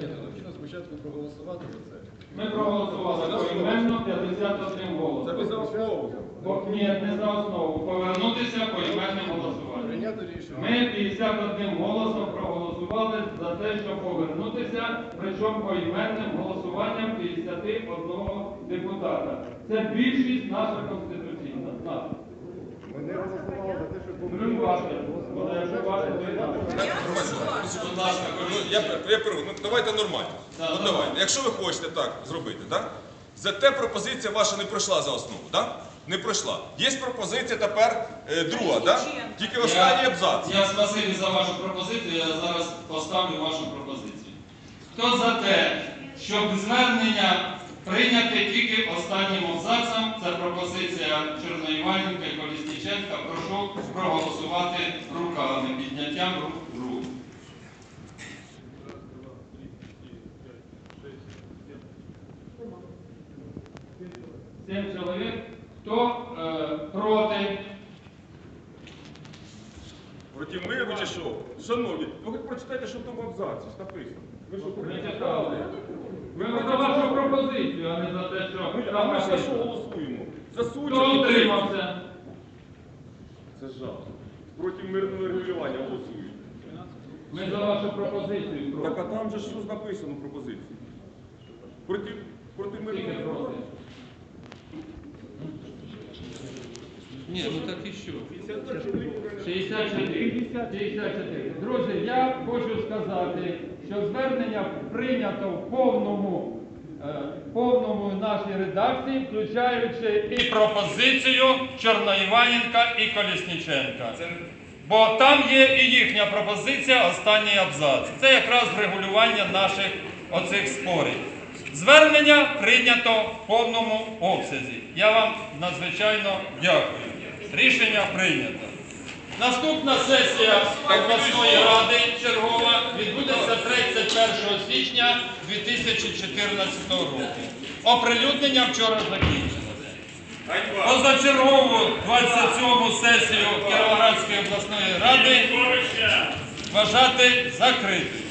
Необхідно спочатку проголосувати за це. Ми проголосували поіменно 51 голосом. Це ви за основу. Бо- Ні, не за основу. Повернутися поіменним голосуванням. Прийняти рішення. Ми 51 голосом проголосували за те, щоб повернутися, причому поіменним голосуванням 51 депутата. Це більшість наша конституційна. наша. Ми не голосували за те, щоб Ну, ваше. Але якщо ваше, то і наше. Будь ласка, ну, я, я ну давайте нормально. Ну давайте. Якщо ви хочете так зробити, так? Зате пропозиція ваша не пройшла за основу, так? Не пройшла. Є пропозиція тепер е, друга, так? Тільки останній абзац. Я спасибі за вашу пропозицію, я зараз поставлю вашу пропозицію. Хто за те, щоб звернення прийняти тільки останнім абзацом, це пропозиція Чорноїваненка і Колісніченка, прошу проголосувати руками, підняттям рук. Рук. Чоловік. Хто е, проти? Миру чи що? Шановні, ви хоч прочитайте, що там в абзаці ж написано. Ви що, читали. Ви за вашу пропозицію, а не за те, що Ми- А там ми ж за що написано. голосуємо? За Хто судження. утримався? Це жах. Проти мирного регулювання голосують. Ми за вашу пропозицію Так проти. а там же що ж написано в пропозиції? Проти, проти Тільки мирного проти. регулювання. Ні, ну так і що? 64. 64. Друзі, я хочу сказати, що звернення прийнято в повному, е, повному нашій редакції, включаючи і пропозицію Чорноїваненка і Колісніченка. Бо там є і їхня пропозиція, останній абзац. Це якраз врегулювання наших оцих спорів. Звернення прийнято в повному обсязі. Я вам надзвичайно дякую. Рішення прийнято. Наступна сесія обласної ради чергова відбудеться 31 січня 2014 року. Оприлюднення вчора закінчилося. Позачергову 27-му сесію Кіровоградської обласної ради вважати закритою.